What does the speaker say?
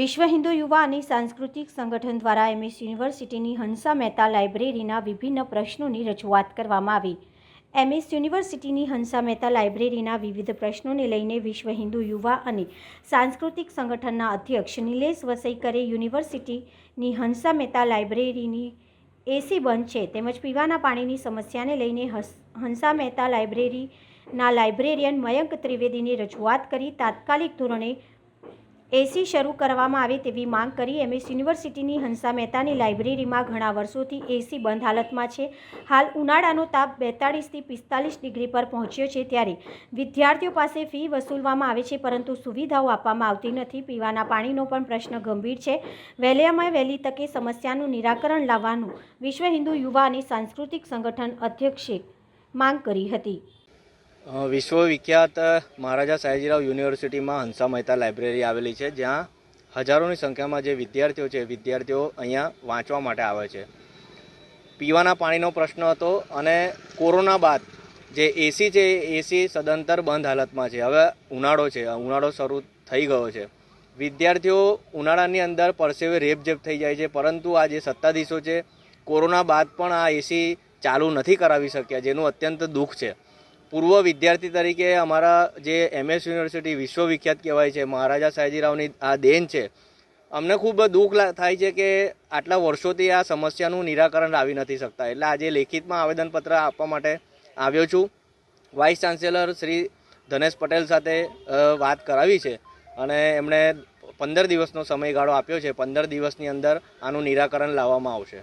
વિશ્વ હિન્દુ યુવા અને સાંસ્કૃતિક સંગઠન દ્વારા એમએસ યુનિવર્સિટીની હંસા મહેતા લાઇબ્રેરીના વિભિન્ન પ્રશ્નોની રજૂઆત કરવામાં આવી. એમએસ યુનિવર્સિટીની હંસા મહેતા લાઇબ્રેરીના વિવિધ પ્રશ્નોને લઈને વિશ્વ હિન્દુ યુવા અને સાંસ્કૃતિક સંગઠનના અધ્યક્ષ નિલેશ વસઈકરે યુનિવર્સિટીની હંસા મહેતા લાઇબ્રેરીની એસી બંધ છે તેમજ પીવાના પાણીની સમસ્યાને લઈને હસ- હંસા મહેતા લાઇબ્રેરીના લાઇબ્રેરિયન મયંક ત્રિવેદીની રજૂઆત કરી તાત્કાલિક ધોરણે એસી શરૂ કરવામાં આવે તેવી માંગ કરી એમએસ યુનિવર્સિટીની હંસા મહેતાની લાઇબ્રેરીમાં ઘણા વર્ષોથી એસી બંધ હાલતમાં છે. હાલ ઉનાળાનો તાપ બેતાળીસથી પિસ્તાલીસ ડિગ્રી પર પહોંચ્યો છે ત્યારે વિદ્યાર્થીઓ પાસે ફી વસૂલવામાં આવે છે, પરંતુ સુવિધાઓ આપવામાં આવતી નથી. પીવાના પાણીનો પણ પ્રશ્ન ગંભીર છે. વહેલીમાં વહેલી તકે સમસ્યાનું નિરાકરણ લાવવાનું વિશ્વ હિન્દુ યુવા અને સાંસ્કૃતિક સંગઠન અધ્યક્ષે માંગ કરી હતી. વિશ્વવિખ્યાત મહારાજા સયાજીરાવ યુનિવર્સિટીમાં હંસા મહેતા લાઇબ્રેરી આવેલી છે, જ્યાં હજારોની સંખ્યામાં જે વિદ્યાર્થીઓ છે, વિદ્યાર્થીઓ અહીંયા વાંચવા માટે આવે છે. પીવાના પાણીનો પ્રશ્ન હતો અને કોરોના બાદ જે એસી છે એસી સદંતર બંધ હાલતમાં છે. હવે ઉનાળો છે ઉનાળો શરૂ થઈ ગયો છે. વિદ્યાર્થીઓ ઉનાળાની અંદર પરસેવે રેપઝેપ થઈ જાય છે, પરંતુ આ જે સત્તાધીશો છે, કોરોના બાદ પણ આ એસી ચાલુ નથી કરાવી શક્યા, જેનું અત્યંત દુઃખ છે. પૂર્વ વિદ્યાર્થી તરીકે અમારા જે એમએસ યુનિવર્સિટી વિશ્વવિખ્યાત કહેવાય છે, મહારાજા સયાજીરાવની આ દેન છે, અમને ખૂબ દુઃખ થાય છે કે આટલા વર્ષોથી આ સમસ્યાનું નિરાકરણ લાવી નથી શકતા. એટલે આજે લેખિતમાં આવેદનપત્ર આપવા માટે આવ્યો છું. વાઇસ ચાન્સેલર શ્રી ધનેશ પટેલ સાથે વાત કરાવી છે અને એમણે પંદર દિવસનો સમયગાળો આપ્યો છે. પંદર દિવસની અંદર આનું નિરાકરણ લાવવામાં આવશે.